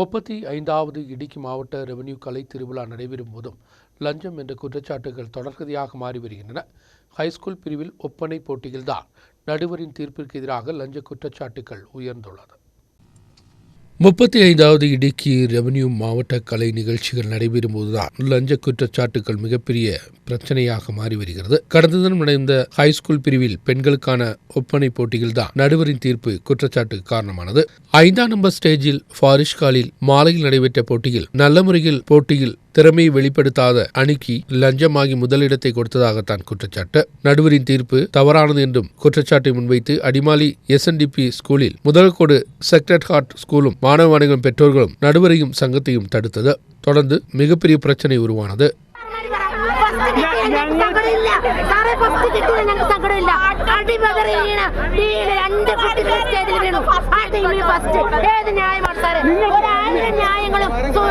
முப்பத்தி ஐந்தாவது இடுக்கி மாவட்ட ரெவென்யூ கலை திருவிழா நடைபெறும் போதும் லஞ்சம் என்ற குற்றச்சாட்டுகள் தொடர்கதையாக மாறி வருகின்றன. ஹைஸ்கூல் பிரிவில் ஒப்பனை போட்டியில்தான் நடுவரின் தீர்ப்பிற்கு எதிராக லஞ்ச குற்றச்சாட்டுகள் உயர்ந்துள்ளது. முப்பத்தி ஐந்தாவது இடுக்கி ரெவன்யூ மாவட்ட கலை நிகழ்ச்சிகள் நடைபெறும் போதுதான் லஞ்ச குற்றச்சாட்டுகள் மிகப்பெரிய பிரச்சனையாக மாறி வருகிறது. கடந்த தினம் நடந்த ஹைஸ்கூல் பிரிவில் பெண்களுக்கான ஒப்பனை போட்டியில் தான் நடுவரின் தீர்ப்பு குற்றச்சாட்டுக்கு காரணமானது. ஐந்தாம் நம்பர் ஸ்டேஜில் ஃபாரிஷ்காலில் மாலையில் நடைபெற்ற போட்டியில் நல்ல முறையில் போட்டியில் திறமையை வெளிப்படுத்தாத அணிக்கு லஞ்சமாகி முதலிடத்தை கொடுத்ததாகத்தான் குற்றச்சாட்டு நடுவரின் தீர்ப்பு தவறானது என்றும் குற்றச்சாட்டை முன்வைத்து அடிமாலி எஸ்என்டிபி ஸ்கூலில் முதல் கோடு செக்ரட் ஹார்ட் ஸ்கூலும் மாணவ மாணவிகளும் பெற்றோர்களும் நடுவரையும் சங்கத்தையும் தடுத்தது தொடர்ந்து மிகப்பெரிய பிரச்சனை ഉരുവാണത് സങ്കടമില്ല സാറേ ഫസ്റ്റ് കിട്ടിയത് ഞങ്ങൾക്ക് സങ്കടമില്ല അടിപതറി വീണ വീണ് രണ്ട് കുട്ടികൾ സ്റ്റേജിൽ വീണു ആ ടീമിൽ ഫസ്റ്റ് ഏത് ന്യായമാണ് സാറേ ഒരായിരം ന്യായങ്ങളും നിലനിർത്തൽ സൂചകങ്ങളും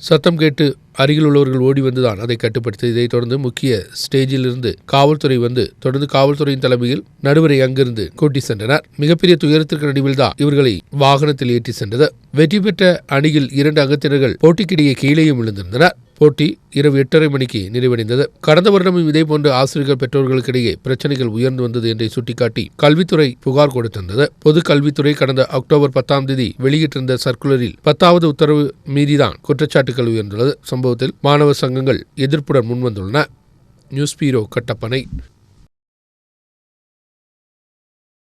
சத்தம் கேட்டு அருகில் உள்ளவர்கள் ஓடி வந்துதான் அதை கட்டுப்படுத்தி இதைத் தொடர்ந்து முக்கிய ஸ்டேஜில் இருந்து காவல்துறை வந்து தொடர்ந்து காவல்துறையின் தலைமையில் நடுவரை அங்கிருந்து கூட்டி சென்றனர் மிகப்பெரிய துயரத்திற்கு நடுவில் தான் இவர்களை வாகனத்தில் ஏற்றி சென்றது வெற்றி பெற்ற அணியில் இரண்டு அங்கத்தினர்கள் போட்டிக்கிடையே கீழேயும் விழுந்திருந்தனர் போட்டி இரவு எட்டரை மணிக்கு நிறைவடைந்தது. கடந்த வருடமும் இதேபோன்று ஆசிரியர்கள் பெற்றோர்களுக்கிடையே பிரச்சனைகள் உயர்ந்து வந்தது என்றை சுட்டிக்காட்டி கல்வித்துறை புகார் கொடுத்திருந்தது. பொது கல்வித்துறை கடந்த அக்டோபர் பத்தாம் தேதி வெளியிட்டிருந்த சர்க்குலரில் பத்தாவது உத்தரவு மீறிதான் குற்றச்சாட்டுகள் உயர்ந்துள்ளது. சம்பவத்தில் மாணவர் சங்கங்கள் எதிர்ப்புடன் முன்வந்துள்ளன. நியூஸ் பீரோ கட்டப்பனை.